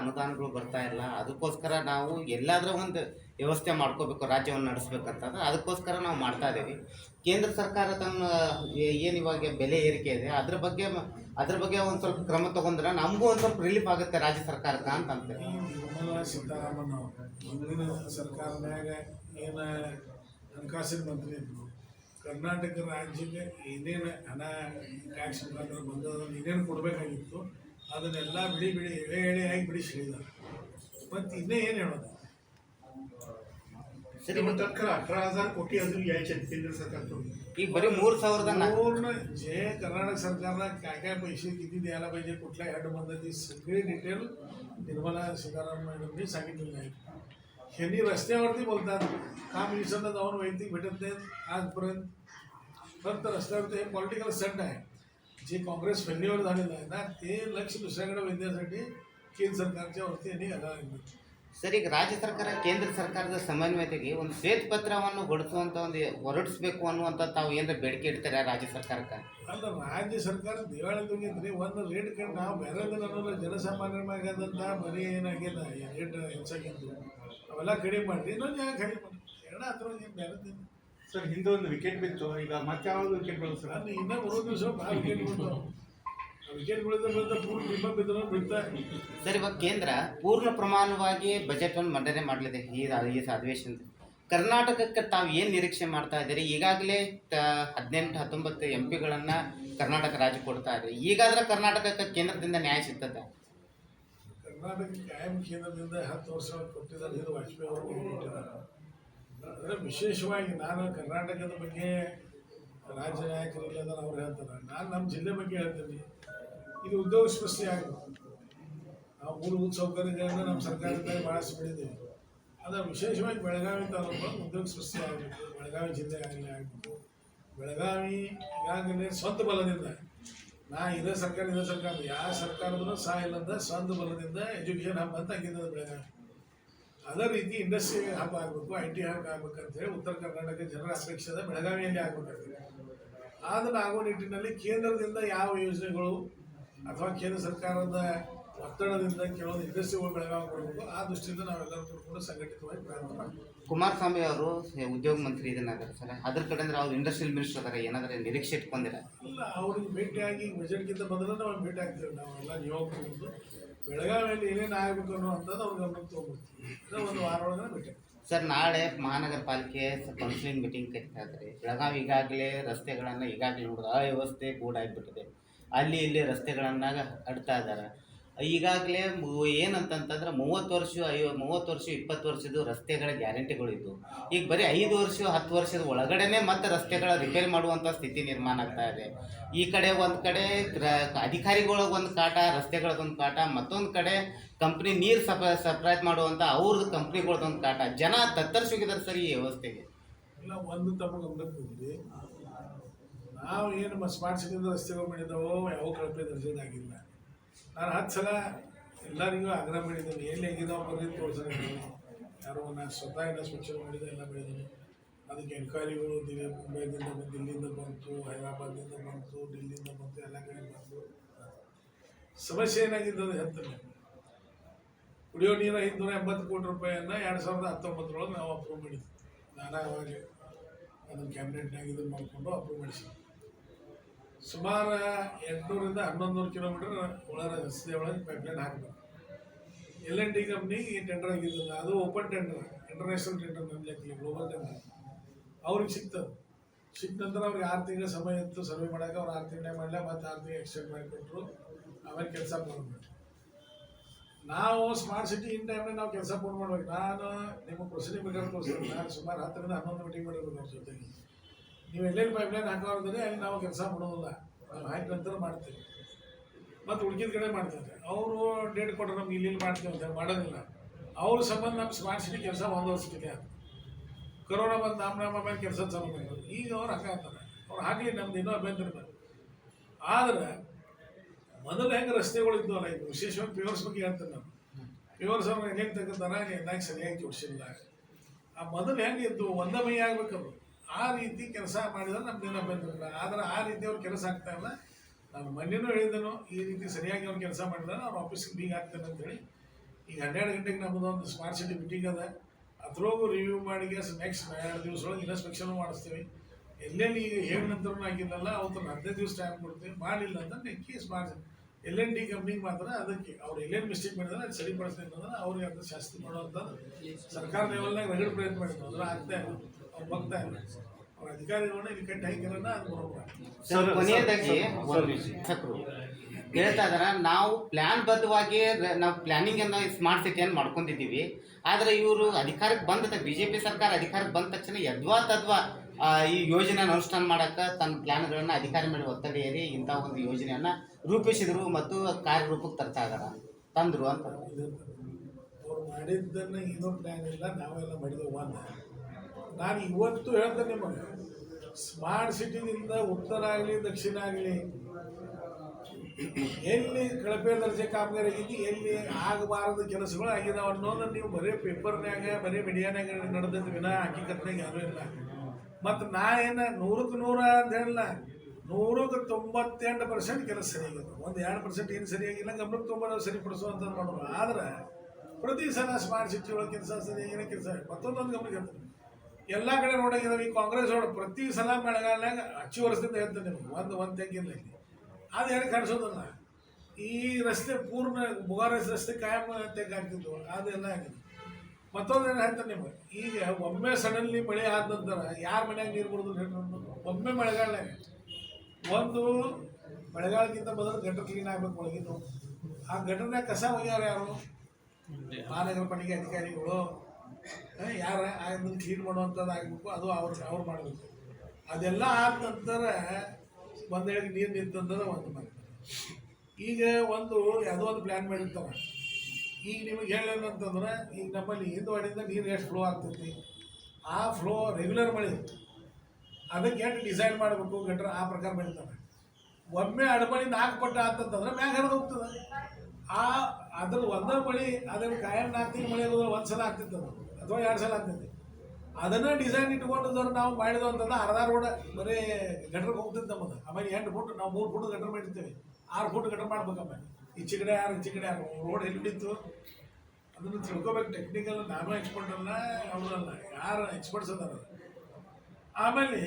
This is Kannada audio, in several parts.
ಅನುದಾನಗಳು ಬರ್ತಾ ಇಲ್ಲ. ಅದಕ್ಕೋಸ್ಕರ ನಾವು ಎಲ್ಲಾದರೂ ಒಂದು ವ್ಯವಸ್ಥೆ ಮಾಡ್ಕೋಬೇಕು, ರಾಜ್ಯವನ್ನು ನಡೆಸ್ಬೇಕಂತಂದ್ರೆ ಅದಕ್ಕೋಸ್ಕರ ನಾವು ಮಾಡ್ತಾ ಇದ್ದೀವಿ ಕೇಂದ್ರ ಸರ್ಕಾರ ತನ್ನ ಏನು ಇವಾಗ ಬೆಲೆ ಏರಿಕೆ ಇದೆ, ಅದ್ರ ಬಗ್ಗೆ ಅದ್ರ ಬಗ್ಗೆ ಒಂದು ಸ್ವಲ್ಪ ಕ್ರಮ ತಗೊಂಡ್ರೆ ನಮಗೂ ಒಂದು ಸ್ವಲ್ಪ ರಿಲೀಫ್ ಆಗುತ್ತೆ ರಾಜ್ಯ ಸರ್ಕಾರಕ್ಕೆ ಅಂತ ಸೀತಾರಾಮನ್ ಅವರು ಹಿಂದಿನ ಸರ್ಕಾರದಾಗ ಏನು ಹಣಕಾಸಿನ ಮಂತ್ರಿ ಇದ್ರು. ಕರ್ನಾಟಕ ರಾಜ್ಯಕ್ಕೆ ಏನೇನು ಹಣ ಟ್ಯಾಕ್ಸ್ ಮುಖಾಂತರ ಬಂದದನ್ನು ಏನೇನು ಕೊಡಬೇಕಾಗಿತ್ತು ಅದನ್ನೆಲ್ಲ ಬಿಡಿ ಬಿಡಿ ಎಳೆ ಎಳೆಯಾಗಿ ಬಿಡಿಸಿದ್ದಾರೆ ಮತ್ತು ಇನ್ನೇ ಏನು ಹೇಳೋದು ಸರಿ तर अठरा हजार कोटी अजून यायचे आहेत केंद्र सरकारकडून ಈಗ बरी ಮೂರು ಸಾವಿರದ ನಾ पूर्ण जे कर्नाटक सरकारला काय काय पैसे किती द्यायला पाहिजे कुठल्या हॅडमधनं ती सगळी डिटेल निर्मला सीतारामन मॅडमनी सांगितलेली आहे ह्यांनी रस्त्यावरती बोलतात का मिनिस्टरला जाऊन वैयक्तिक भेटत नाहीत आजपर्यंत फक्त रस्त्यावरती हे पॉलिटिकल स्टंट आहे जे काँग्रेस फेल्युअर झालेलं आहे ना ते लक्ष दुसऱ्याकडे वेधण्यासाठी केंद्र सरकारच्या वरती यांनी घालावं ಸರಿ ಈಗ ರಾಜ್ಯ ಸರ್ಕಾರ ಕೇಂದ್ರ ಸರ್ಕಾರದ ಸಮನ್ವಯತೆಗೆ ಒಂದು ಶ್ವೇತಪತ್ರವನ್ನು ಹೊರಡಿಸುವಂಥ ಒಂದು ಹೊರಡಿಸ್ಬೇಕು ಅನ್ನುವಂಥ ತಾವು ಏನಾರ ಬೇಡಿಕೆ ಇಡ್ತಾರೆ ರಾಜ್ಯ ಸರ್ಕಾರಕ್ಕೆ ಅಲ್ಲ ರಾಜ್ಯ ಸರ್ಕಾರ ದಿವಾಳಿ ಹೋಗಿದ್ರಿ ಒಂದು ರೇಟ್ ಕಂಡು ನಾವು ಬೇರೆ ಅನ್ನೋಲ್ಲ ಜನಸಾಮಾನ್ಯರ ಮ್ಯಾಗದಂತ ಬರೀ ಏನಾಗಿಲ್ಲ ಈ ರೇಟ್ ಹೆಚ್ಚಾಗಿದ್ದು ಅವೆಲ್ಲ ಕಡಿಮೆ ಮಾಡಿರಿ ಇನ್ನೊಂದು ಯಾಕೆ ಕಡಿಮೆ ಮಾಡಿ ಎರಡು ಹತ್ರ ಏನು ಬೇರೆ ಸರ್ ಹಿಂದೆ ಒಂದು ವಿಕೆಟ್ ಬಿತ್ತು. ಈಗ ಮತ್ತೆ ಯಾವ್ದು ವಿಕೆಟ್ ಬರೋದು ಸರ್? ನಾನು ಇನ್ನೂ ಮೂರು ದಿವಸ ಭಾಳ ವಿಕೆಟ್ ಬಿಡ್ತಾವೆ ವಿಕೆಟ್ ಬಿಡಿದ ಬಿಡ್ತಾ ಪೂರ್ಣ ಬಿಂಬ ಬಿದ್ದರೂ ಬಿಡ್ತಾ. ಸರ್ ಇವಾಗ ಕೇಂದ್ರ ಪೂರ್ಣ ಪ್ರಮಾಣವಾಗಿ ಬಜೆಟನ್ನು ಮಂಡನೆ ಮಾಡಲಿದೆ ಈ ಈ ಅಧಿವೇಶನ ಕರ್ನಾಟಕಕ್ಕೆ ತಾವು ಏನು ನಿರೀಕ್ಷೆ ಮಾಡ್ತಾ ಇದ್ದೀರಿ? ಈಗಾಗಲೇ ಹದಿನೆಂಟು ಹತ್ತೊಂಬತ್ತು ಎಂ ಪಿಗಳನ್ನು ಕರ್ನಾಟಕ ರಾಜ್ಯ ಕೊಡ್ತಾ ಇದೆ ಈಗಾದ್ರೆ ಕರ್ನಾಟಕಕ್ಕೆ ಕೇಂದ್ರದಿಂದ ನ್ಯಾಯ ಸಿಗ್ತದೆ. ಕರ್ನಾಟಕ ಕಾಯಂ ಕೇಂದ್ರದಿಂದ ಹತ್ತು ವರ್ಷ ಕೊಟ್ಟಿದ್ದಾರೆ ಇದು ವಾಜಪೇಯಿ ಅವರು ಕೊಟ್ಟಿದ್ದಾರೆ. ಅಂದರೆ ವಿಶೇಷವಾಗಿ ನಾನು ಕರ್ನಾಟಕದ ಬಗ್ಗೆ ರಾಜ್ಯ ನಾಯಕರು ಅದನ್ನು ಅವ್ರು ಹೇಳ್ತಾರೆ. ನಾನು ನಮ್ಮ ಜಿಲ್ಲೆ ಬಗ್ಗೆ ಹೇಳ್ತೀನಿ. ಇದು ಉದ್ಯೋಗ ಸೃಷ್ಟಿ ಆಗಬೇಕು ನಾವು ಮೂಲಭೂತ ಸೌಕರ್ಯಗಳನ್ನು ನಮ್ಮ ಸರ್ಕಾರದಿಂದ ಭಾಳಷ್ಟು ಬೆಳೆದಿದ್ದೀವಿ ಆದರೆ ವಿಶೇಷವಾಗಿ ಬೆಳಗಾವಿ ತಾಲೂಕು ಉದ್ಯೋಗ ಸೃಷ್ಟಿ ಆಗಬೇಕು ಬೆಳಗಾವಿ ಜಿಲ್ಲೆ ಆಗಲಿ ಆಗಬೇಕು ಬೆಳಗಾವಿ ಈಗಾಗಲೇ ಸ್ವಂತ ಬಲದಿಂದ, ನಾ ಇದೇ ಸರ್ಕಾರ ಇದೇ ಸರ್ಕಾರ, ಯಾವ ಸರ್ಕಾರದೂ ಸಹ ಇಲ್ಲದ ಸ್ವಂತ ಬಲದಿಂದ ಎಜುಕೇಷನ್ ಹಬ್ ಅಂತ ಬೆಳಗಾವಿ. ಅದೇ ರೀತಿ ಇಂಡಸ್ಟ್ರಿ ಹಬ್ ಆಗಬೇಕು ಐ ಟಿ ಹಬ್ ಹೇಳಿ ಉತ್ತರ ಕರ್ನಾಟಕ ಜನರ ಅಪೇಕ್ಷೆ ಬೆಳಗಾವಿಯಲ್ಲಿ ಆಗಬೇಕಾಗ್ತದೆ ಆದರೆ ಆಗೋ ನಿಟ್ಟಿನಲ್ಲಿ ಕೇಂದ್ರದಿಂದ ಯಾವ ಯೋಜನೆಗಳು ಅಥವಾ ಕೇಂದ್ರ ಸರ್ಕಾರದ ಒತ್ತಡದಿಂದ ಕೆಲವೊಂದು ಇಂಡಸ್ಟ್ರಿಗಳು ಬೆಳಗಾವಿ ಕೊಡಬೇಕು ಆ ದೃಷ್ಟಿಯಿಂದ ನಾವೆಲ್ಲರೂ ಕೂಡ ಸಂಘಟಿತವಾಗಿ ಪ್ರಯತ್ನ ಮಾಡ್ತೀವಿ. ಕುಮಾರಸ್ವಾಮಿ ಅವರು ಉದ್ಯೋಗ ಮಂತ್ರಿ ಇದನ್ನಾದ್ರೆ ಸರ್ ಅದ್ರ ಕಡೆ ಅಂದ್ರೆ ಅವ್ರು ಇಂಡಸ್ಟ್ರಿಯಲ್ ಮಿನಿಸ್ಟರ್ ಅದಾರೆ ಏನಾದ್ರೆ ನಿರೀಕ್ಷೆ ಇಟ್ಕೊಂಡಿರ? ಇಲ್ಲ ಅವ್ರಿಗೆ ಭೇಟಿಯಾಗಿ ಬಜೆಟ್ಗಿಂತ ಮೊದಲು ನಾವು ಭೇಟಿ ಆಗ್ತೀವಿ ನಾವೆಲ್ಲ ಯುವಕರು ಬೆಳಗಾವಿಯಲ್ಲಿ ಏನೇನು ಆಗಬೇಕು ಅನ್ನೋವಂಥದ್ದು ಅವ್ರ ಗಮನಕ್ಕೆ ಒಂದು ವಾರ ಒಳಗಡೆ ಬಿಟ್ಟೆ. ಸರ್, ನಾಳೆ ಮಹಾನಗರ ಪಾಲಿಕೆ ಕೌನ್ಸಿಲಿಂಗ್ ಮೀಟಿಂಗ್ ಕರೀತಾ ಇದ್ದಾರೆ ಬೆಳಗಾವಿ ಈಗಾಗಲೇ ರಸ್ತೆಗಳನ್ನು ಈಗಾಗಲೇ ನೋಡಿದ ಅವ್ಯವಸ್ಥೆ ಗೂಡಾಗಿಬಿಟ್ಟಿದೆ ಅಲ್ಲಿ ಇಲ್ಲಿ ರಸ್ತೆಗಳನ್ನಾಗ ಅಡ್ತಾ ಇದ್ದಾರೆ ಈಗಾಗಲೇ ಏನಂತಂತಂದ್ರೆ ಮೂವತ್ತು ವರ್ಷ, ಐವ ಮೂವತ್ತು ವರ್ಷ, ಇಪ್ಪತ್ತು ವರ್ಷದ ರಸ್ತೆಗಳ ಗ್ಯಾರಂಟಿಗಳಿದ್ದು. ಈಗ ಬರೀ ಐದು ವರ್ಷ, ಹತ್ತು ವರ್ಷದ ಒಳಗಡೆನೆ ಮತ್ತೆ ರಸ್ತೆಗಳ ರಿಪೇರಿ ಮಾಡುವಂಥ ಸ್ಥಿತಿ ನಿರ್ಮಾಣ ಆಗ್ತಾ ಇದೆ. ಈ ಕಡೆ ಒಂದು ಕಡೆ ಅಧಿಕಾರಿಗಳಿಗೆ ಒಂದು ಕಾಟ ರಸ್ತೆಗಳದೊಂದು ಕಾಟ, ಮತ್ತೊಂದು ಕಡೆ ಕಂಪ್ನಿ ನೀರು ಸಪ ಸಪ್ರೈಸ್ ಮಾಡುವಂಥ ಅವ್ರದ್ದು ಕಂಪ್ನಿಗಳದೊಂದು ಕಾಟ. ಜನ ತತ್ತರಿಸೋಗಿದ್ದಾರೆ ಸರ್ ಈ ವ್ಯವಸ್ಥೆಗೆ. ಇಲ್ಲ, ಒಂದು ನಾವು ಏನು ಸ್ಮಾರ್ಟ್ ಸಿಟಿ ರಸ್ತೆಗಳು ಮಾಡಿದ್ದಾವೋ ಯಾವ ಕಳಪೆ ದರ್ಜೆದಾಗಿಲ್ಲ. ನಾನು ಹತ್ತು ಸಲ ಎಲ್ಲರಿಗೂ ಆಗ್ರಹ ಮಾಡಿದ್ದೀನಿ. ಎಲ್ಲಿ ಹೇಗಿದಾವ ಬರ್ರಿ ತೋರಿಸೋಣ ಯಾರೋ ನಾನು ಸ್ವತಃ ಎಲ್ಲ ಸ್ವಚ್ಛ ಮಾಡಿದೆ, ಎಲ್ಲ ಮಾಡಿದ್ದೀನಿ. ಅದಕ್ಕೆ ಎನ್ಕ್ವೈರಿಗಳು ದಿನ ಮುಂಬೈದಿಂದ ಬಂದು ದಿಲ್ಲಿಂದ ಬಂತು ಹೈದರಾಬಾದಿಂದ ಬಂತು ದಿಲ್ಲಿಂದ ಬಂತು, ಎಲ್ಲ ಕಡೆ ಬಂತು. ಸಮಸ್ಯೆ ಏನಾಗಿದ್ದದು ಹೆತ್ತ ಕುಡಿಯೋ ನೀರು ಐದುನೂರ ಎಂಬತ್ತು ಕೋಟಿ ರೂಪಾಯಿಯನ್ನು ಎರಡು ಸಾವಿರದ ಹತ್ತೊಂಬತ್ತರೊಳಗೆ ನಾವು ಅಪ್ರೂವ್ ಮಾಡಿದ್ವಿ. ನಾನು ಅವಾಗ ಅದನ್ನು ಕ್ಯಾಬಿನೆಟ್ನಾಗ ಇದನ್ನು ಮಾಡಿಕೊಂಡು ಅಪ್ರೂವ್ ಮಾಡಿಸಿದ್ವಿ. ಸುಮಾರು ಎಂಟುನೂರಿಂದ ಹನ್ನೊಂದು ಕಿಲೋಮೀಟರ್ ಕೋಲಾರ ರಸ್ತೆ ಒಳಗೆ ಪೈಪ್ಲೈನ್ ಹಾಕಬೇಕು. L N D company tender ಆಗಿದ್ದು ಅದು ಓಪನ್ ಟೆಂಡರ್ ಇಂಟರ್ನ್ಯಾಷನಲ್ ಟೆಂಡರ್ ಲೆಕ್ಕದಲ್ಲಿ ಗ್ಲೋಬಲ್ ಟೆಂಡರ್ ಅವ್ರಿಗೆ ಸಿಗ್ತದೆ ಸಿಕ್ಕ ನಂತರ ಅವ್ರಿಗೆ ಆರು ತಿಂಗಳ ಸಮಯ ಇತ್ತು ಸರ್ವೆ ಮಾಡೋಕೆ ಅವ್ರು ಆರು ತಿಂಗಳೇ ಮಾಡಲ ಮತ್ತು ಆರು ತಿಂಗಳು ಎಕ್ಸ್ಟೆಂಡ್ ಮಾಡಿಕೊಟ್ರು. ಆಮೇಲೆ ಕೆಲಸ ಮಾಡ್ಬಿಟ್ರು ನಾವು ಸ್ಮಾರ್ಟ್ ಸಿಟಿ ಇನ್ ಟೈಮ್ನಾಗ ನಾವು ಕೆಲಸ ಪೂರ್ಣ ಮಾಡ್ಬೇಕು. ನಾನು ನಿಮ್ಮ ಪ್ರೊಸೀಡಿಂಗ್ ಬೇಕಾದ್ರೆ ತೋರಿಸ್ತೀನಿ. ನಾನು ಸುಮಾರು ಹತ್ತರಿಂದ ಹನ್ನೊಂದು ಮೀಟಿಂಗ್ ಮಾಡಿರ್ಬೇಕು ಅವ್ರ ಜೊತೆಗೆ. ನೀವು ಎಲ್ಲೆಲ್ಲಿ ಪೈಪ್ಲೈನ್ ಹಾಕೋದ್ರೆ ಅಲ್ಲಿ ನಾವು ಕೆಲಸ ಮಾಡೋದಿಲ್ಲ. ನಾವು ಹಾಕಿ ನಂತರ ಮಾಡ್ತೀವಿ. ಮತ್ತು ಉಳ್ಕಿದ ಕಡೆ ಮಾಡ್ತಾರೆ ಅವರು ಡೇಟ್ ಕೊಟ್ಟರೆ ನಮ್ಗೆ ಇಲ್ಲಿ ಮಾಡ್ತೀವಿ ಅಂತ ಮಾಡೋದಿಲ್ಲ. ಅವ್ರ ಸಂಬಂಧ ನಮ್ಮ ಸ್ಮಾರ್ಟ್ ಸಿಟಿ ಕೆಲಸ ಒಂದು ವರ್ಷಕ್ಕೆ ಅದು. ಕರೋನಾ ಬಂದು ನಮ್ಮ ನಮ್ಮ ಮೇಲೆ ಕೆಲಸ ಚಾಲು ಮಾಡಿದ್ರು. ಈಗ ಅವ್ರು ಹಂಗೆ ಅಂತಾರೆ ಅವ್ರು ಹಾಕಲಿ ನಮ್ದು ಇನ್ನೂ ಅಭ್ಯಂತರ ಇಲ್ಲ ಆದ್ರೆ ಮೊದಲು ಹೆಂಗೆ ರಸ್ತೆಗಳು ಇದ್ವಲ್ಲ ಇದು ವಿಶೇಷವಾಗಿ ಪ್ಯೂರ್ಸ್ ಬಗ್ಗೆ ಹೇಳ್ತೇನೆ ನಾನು. ಪ್ಯೂರ್ಸ್ ಅವ್ರನ್ನ ಹೆಂಗೆ ತೆಗೆದಾರ ಎಲ್ಲ ಸರಿಯಾಗಿ ಜೋಡಿಸಿಲ್ಲ. ಆ ಮೊದಲು ಹೆಂಗೆ ಇದ್ದು ಒಂದ ಮೈ ಆಗ್ಬೇಕದು ಆ ರೀತಿ ಕೆಲಸ ಮಾಡಿದ್ರೆ ನಮ್ಮ ದಿನ ಬಂದಿರಲ್ಲ ಆದ್ರೆ ಆ ರೀತಿ ಅವ್ರು ಕೆಲಸ ಆಗ್ತಾ ಇಲ್ಲ. ನಾನು ಮೊನ್ನೆನೂ ಹೇಳಿದ್ದೇನು, ಈ ರೀತಿ ಸರಿಯಾಗಿ ಅವ್ರು ಕೆಲಸ ಮಾಡಿದ್ರೆ ಅವ್ರು ಆಫೀಸ್ಗೆ ಬೀಗ ಅಂತ ಅಂತೇಳಿ. ಈಗ ಹನ್ನೆರಡು ಗಂಟೆಗೆ ನಮ್ಮದು ಒಂದು ಸ್ಮಾರ್ಟ್ ಸಿಟಿ ಮೀಟಿಂಗ್ ಅದ. ಅದ್ರೊಳಗೂ ರಿವ್ಯೂ ಮಾಡಿ ನೆಕ್ಸ್ಟ್ ಎರಡು ದಿವಸ ಒಳಗೆ ಇನ್ಸ್ಪೆಕ್ಷನ್ ಮಾಡಿಸ್ತೀವಿ. ಎಲ್ಲೆಲ್ಲಿ ಈಗ ಹೇಳಿ ನಂತರ ಆಗಿಲ್ಲಲ್ಲ, ಅವತ್ತು ಹದಿನೈದು ದಿವಸ ಟೈಮ್ ಕೊಡ್ತೀವಿ ಮಾಡಿಲ್ಲ ಅಂತ ನೆಕ್ಕಿ ಸ್ಮಾರ್ಟ್ ಎಲ್ ಎನ್ ಡಿ ಕಂಪ್ನಿಗೆ ಮಾತ್ರ ಅದಕ್ಕೆ. ಅವ್ರು ಎಲ್ಲೇನು ಮಿಸ್ಟೇಕ್ ಮಾಡಿದ್ರೆ ಅದು ಸರಿಪಡಿಸ್ತೀನಿ ಅಂತಂದ್ರೆ ಅವ್ರಿಗೆ ಅದು ಶಾಸ್ತಿ ಮಾಡುವಂಥದ್ದು ಸರ್ಕಾರ ಲೆವೆಲ್ನಾಗ ರಗಡ್ ಪ್ರಯತ್ನ ಮಾಡಿದ್ರು. ಅಂದ್ರೆ ಆಗ್ತಾ ಇಲ್ಲ. ಅವ್ರು ಬರ್ತಾ ಇಲ್ಲ. ಅವ್ರ ಅಧಿಕಾರಿಗಳನ್ನ ಇಲ್ಲಿ ಕಟ್ಟಿ ಹಾಕಿರೋಣ ಅದು ಬರೋಬ್ಬರ. ಸರ್ ಸರ್, ಕೊನೆಯದಾಗಿ ಒಂದು ಶಾಸಕರು ಹೇಳ್ತಾ ಇದಾರ ನಾವು ಪ್ಲಾನ್ ಬದ್ಧವಾಗಿ ರ- ನಾವು ಪ್ಲಾನಿಂಗ್ ಅನ್ನ ಸ್ಮಾರ್ಟ್ ಸಿಟಿಯನ್ನು ಮಾಡ್ಕೊಂಡಿದ್ದೀವಿ. ಆದ್ರೆ ಇವರು ಅಧಿಕಾರಕ್ಕೆ ಬಂದ ಬಿಜೆಪಿ ಜೆ ಪಿ ಸರ್ಕಾರ ಅಧಿಕಾರಕ್ಕೆ ಬಂದ ತಕ್ಷಣ ಯದ್ವಾ ತದ್ವಾ ಆ, ಈ ಯೋಜನೆ ಅನುಷ್ಠಾನ ಮಾಡಕ ತನ್ನ ಪ್ಲಾನ್ಗಳನ್ನ ಅಧಿಕಾರಿ ಮೇಲೆ ಒತ್ತಡ ಏರಿ ಇಂಥ ಒಂದು ಯೋಜನೆಯನ್ನ ರೂಪಿಸಿದ್ರು ಮತ್ತು ಕಾರ್ಯರೂಪಕ್ಕೆ ತರ್ತಾ ಇದಾರ. ತಂದ್ರು ಅಂತ. ಇದು ಅವ್ರು ಮಾಡಿದ್ದನ್ನು ಏನೋ ಪ್ಲಾನ್ ಇಲ್ಲ ನಾವೆಲ್ಲ ಮಾಡಿದೆವು ಒಂದು ನಾನು ಇವತ್ತು ಹೇಳ್ತೇನೆ ನಿಮಗೆ ಸ್ಮಾರ್ಟ್ ಸಿಟಿನಿಂದ ಉತ್ತರ ಆಗಲಿ, ದಕ್ಷಿಣ ಆಗಲಿ, ಎಲ್ಲಿ ಕಳಪೆ ದರ್ಜೆ ಕಾಮಗಾರಿ ಆಗೈತಿ ಎಲ್ಲಿ ಆಗಬಾರದ ಕೆಲಸಗಳು ಆಗಿದಾವೆ ಅನ್ನೋದು ನೀವು ಬರೀ ಪೇಪರ್ನಾಗ ಬರೀ ಮೀಡಿಯಾನಾಗ ನಡೆದ ವಿನ ಹಕ್ಕಿಕತ್ನಾಗ ಯಾರೂ ಇಲ್ಲ. ಮತ್ತು ನಾ ಏನು ನೂರಕ್ಕೆ ನೂರ ಅಂತ ಹೇಳಿಲ್ಲ ನೂರಕ್ಕೆ ತೊಂಬತ್ತೆಂಟು ಪರ್ಸೆಂಟ್ ಕೆಲಸ ಸರಿಯಾಗಿದೆ ಒಂದು ಎರಡು ಪರ್ಸೆಂಟ್ ಏನು ಸರಿಯಾಗಿಲ್ಲ ಗಮನಕ್ಕೆ ತೊಂಬತ್ತು ಸರಿಪಡಿಸುವಂಥದ್ದು ಮಾಡೋದು. ಆದ್ರೆ ಪ್ರತಿ ಸಲ ಸ್ಮಾರ್ಟ್ ಸಿಟಿ ಒಳಗೆ ಕೆಲಸ ಸರಿಯಾಗಿರೋ ಕೆಲಸ ಮತ್ತೊಂದೊಂದು ಗಮನಕ್ಕೆ ಎಲ್ಲ ಕಡೆ ಈ ಕಾಂಗ್ರೆಸ್ ಅವರು ಪ್ರತಿ ಸಲ ಬೆಳಗಾಲ್ನಾಗ ಅಚ್ಚು ವರ್ಷದಿಂದ ಹೇಳ್ತೇನೆ ನಿಮ್ಗೆ? ಒಂದು ಒಂದು ತೆಂಗಿಲ್ಲ ಇಲ್ಲಿ ಅದು ಹೇಳಿ ಕಾಣಿಸೋದಲ್ಲ ಈ ರಸ್ತೆ ಪೂರ್ಣ ಬುಗಾರಸ್ ರಸ್ತೆ ಕಾಯಂ ಅದು ಅದೆಲ್ಲ ಆಗಿದೆ. ಮತ್ತೊಂದು ಏನು ಹೇಳ್ತಾರೆ ನಿಮಗೆ? ಈಗ ಒಮ್ಮೆ ಸಡನ್ಲಿ ಮಳೆ ಆದ ನಂತರ ಯಾರ ಮನ್ಯಾಗ ನೀರು ಬಿಡೋದು ಹೇಳ್ಕೊಂಡು ಒಮ್ಮೆ ಮಳೆಗಾಲನಾಗ ಒಂದು ಮಳೆಗಾಲಕ್ಕಿಂತ ಮೊದಲು ಗಟ್ಟರ್ ಕ್ಲೀನ್ ಆಗ್ಬೇಕು ಒಳಗಿದ್ದು ಆ ಗಟ್ಟರ್ನಾಗ ಕಸ ಒಯ್ಯಾರು ಯಾರು? ಮಹಾನಗರ ಪಾಲಿಕೆ ಅಧಿಕಾರಿಗಳು ಯಾರ ಅದನ್ನು ಕ್ಲೀನ್ ಮಾಡುವಂಥದ್ದು ಆಗಬೇಕು ಅದು ಅವ್ರು ಅವ್ರು ಮಾಡಬೇಕು. ಅದೆಲ್ಲ ಆದ ನಂತರ ಒಂದೇಳಿಗೆ ನೀರು ನಿಂತಂದ್ರೆ ಒಂದು ಮಾಡ್ತಾರೆ ಈಗ ಒಂದು ಯಾವುದೋ ಒಂದು ಪ್ಲ್ಯಾನ್ ಮಾಡಿರ್ತಾರೆ. ಈಗ ನಿಮಗೆ ಹೇಳೇನಂತಂದ್ರೆ ಈಗ ನಮ್ಮಲ್ಲಿ ಹಿಂದುವಾಡಿಯಿಂದ ನೀರು ಎಷ್ಟು ಫ್ಲೋ ಆಗ್ತೈತಿ? ಆ ಫ್ಲೋ ರೆಗ್ಯುಲರ್ ಮಳೆ. ಅದಕ್ಕೆ ಎಷ್ಟು ಡಿಸೈನ್ ಮಾಡಬೇಕು ಗಟ್ರ ಆ ಪ್ರಕಾರ ಮಾಡಿರ್ತಾರೆ. ಒಮ್ಮೆ ಅಡಮಳಿ ನಾಲ್ಕು ಪಟ್ಟ ಮ್ಯಾಗ ಹರಿದು ಹೋಗ್ತದೆ. ಆ ಅದ್ರ ಒಂದೇ ಮಳಿ ಅದ್ರ ಕಾಯಂ ನಾಲ್ಕು ಮಳೆ ಒಂದು ಸಲ ಆಗ್ತಿತ್ತು ಅಥವಾ ಎರಡು ಸಲ ಆಗ್ತೈತಿ ಅದನ್ನ ಡಿಸೈನ್ ಇಟ್ಕೊಂಡು ನಾವು ಮಾಡಿದ್ವು ಅಂತಂದ್ರೆ ಅರ್ಧ ರೋಡ್ ಬರೀ ಗಟ್ರಿಗೆ ಹೋಗ್ತಿತ್ತು ನಮ್ಮದು. ಆಮೇಲೆ ಎಂಟು ಫುಟ್ ನಾವು ಮೂರು ಫುಟ್ ಗಟ್ರ ಮಾಡಿರ್ತೇವೆ. ಆರು ಫುಟ್ ಗಟ್ರ ಮಾಡ್ಬೇಕಮ್ಮ ಈಚೆ ಕಡೆ ಯಾರು ಈಚೆ ಕಡೆ ಯಾರು ರೋಡ್ ಎಲ್ಲಿ ಬಿತ್ತು ಅದನ್ನು ತಿಳ್ಕೊಬೇಕು ಟೆಕ್ನಿಕಲ್ ನಾನು ಎಕ್ಸ್ಪರ್ಟ್ ಅಲ್ಲ ಅವರಲ್ಲ ಯಾರು ಎಕ್ಸ್ಪರ್ಟ್ಸ್ ಅದಾರ? ಆಮೇಲೆ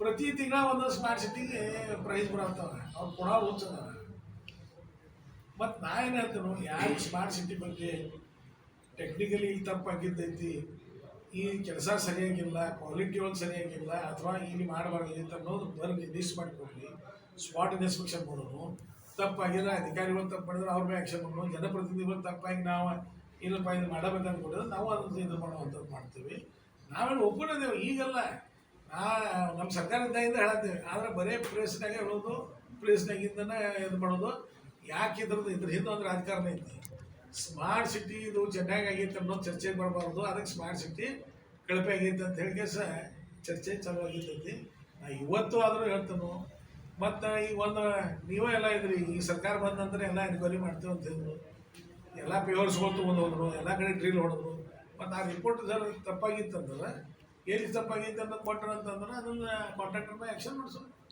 ಪ್ರತಿ ತಿಂಗಳ ಒಂದೊಂದು ಸ್ಮಾರ್ಟ್ ಸಿಟಿಗೆ ಪ್ರೈಸ್ ಬರತ್ತವ. ಅವ್ರು ಕೊಡೋ ರೂಲ್ಸ್ ಅದಾರ ಮತ್ತು ನಾ ಏನು ಹೇಳ್ತೇನೆ ಯಾರು ಸ್ಮಾರ್ಟ್ ಸಿಟಿ ಬಗ್ಗೆ ಟೆಕ್ನಿಕಲಿ ಇಲ್ಲಿ ತಪ್ಪಾಗಿದ್ದೈತಿ ಈ ಕೆಲಸ ಸರಿಯಾಗಿಲ್ಲ ಕ್ವಾಲಿಟಿ ಒಂದು ಸರಿಯಾಗಿಲ್ಲ, ಅಥವಾ ಇಲ್ಲಿ ಮಾಡಬಾರ್ದಿತ್ತು ಅನ್ನೋದು ಬರ್ಲಿ ಲಿಸ್ಟ್ ಮಾಡಿಕೊಡ್ಲಿ ಸ್ಪಾಟ್ ಇನ್ಸ್ಪೆಕ್ಷನ್ ಮಾಡೋನು ತಪ್ಪಾಗಿಲ್ಲ ಅಧಿಕಾರಿಗಳು ತಪ್ಪು ಮಾಡಿದ್ರೆ ಅವ್ರ ಮೇಲೆ ಆ್ಯಕ್ಷನ್ ಮಾಡೋದು ಜನಪ್ರತಿನಿಧಿಗಳು ತಪ್ಪಾಗಿ ನಾವು ಇಲ್ಲಪ್ಪ, ಇದು ಮಾಡಬೇಕಂತ ನಾವು ಅದನ್ನು ಇದು ಮಾಡುವಂಥದ್ದು ಮಾಡ್ತೀವಿ. ನಾವೆಲ್ಲ ಒಪ್ಕೊಂಡಿದ್ದೇವೆ, ಈಗಲ್ಲ. ನಮ್ಮ ಸರ್ಕಾರದಿಂದ ಹೇಳ್ತೇವೆ ಆದರೆ ಬರೀ ಪ್ಲೇಸ್ನಾಗೆ ಹೇಳೋದು ಪ್ಲೇಸ್ನಾಗಿಂದನೇ ಇದು ಮಾಡೋದು. ಯಾಕೆ ಇದ್ರದ್ದು? ಇದ್ರ ಹಿಂದೆ ಒಂದು ರಾಜಕಾರಣ ಐತಿ ಸ್ಮಾರ್ಟ್ ಸಿಟಿ ಇದು ಚೆನ್ನಾಗಿ ಆಗೈತೆ ಅನ್ನೋದು ಚರ್ಚೆ ಬರಬಾರ್ದು. ಅದಕ್ಕೆ ಸ್ಮಾರ್ಟ್ ಸಿಟಿ ಕಳಪೆ ಆಗೈತೆ ಅಂತ ಹೇಳಿ ಸಹ ಚರ್ಚೆ ಚಾಲೂ ಆಗಿರ್ತೈತಿ. ನಾ ಇವತ್ತು ಆದರೂ ಹೇಳ್ತೇನೆ. ಮತ್ತು ಈಗ ಒಂದು ನೀವೇ ಎಲ್ಲ ಇದ್ರಿ, ಈ ಸರ್ಕಾರ ಬಂದಂದ್ರೆ ಎಲ್ಲ ಎನ್ಕ್ವೈರಿ ಮಾಡ್ತೀವಿ ಅಂತ ಹೇಳಿದ್ರು. ಎಲ್ಲ ಪೇವರ್ಸ್ಗಳು ತೊಗೊಂಡು ಎಲ್ಲ ಕಡೆ ಡ್ರಿಲ್ ಹೊಡೆದ್ರು. ಮತ್ತು ಆ ರಿಪೋರ್ಟ್ ಸರ್ ತಪ್ಪಾಗಿತ್ತಂದ್ರೆ ಎಲ್ಲಿ ತಪ್ಪಾಗಿತ್ತು ಅನ್ನೋದು ಕೊಟ್ಟರು ಅಂತಂದ್ರೆ ಅದನ್ನು ಕಾಂಟ್ರಾಕ್ಟರ್ ಮೇಲೆ ಆ್ಯಕ್ಷನ್ ಮಾಡಿಸೋದು.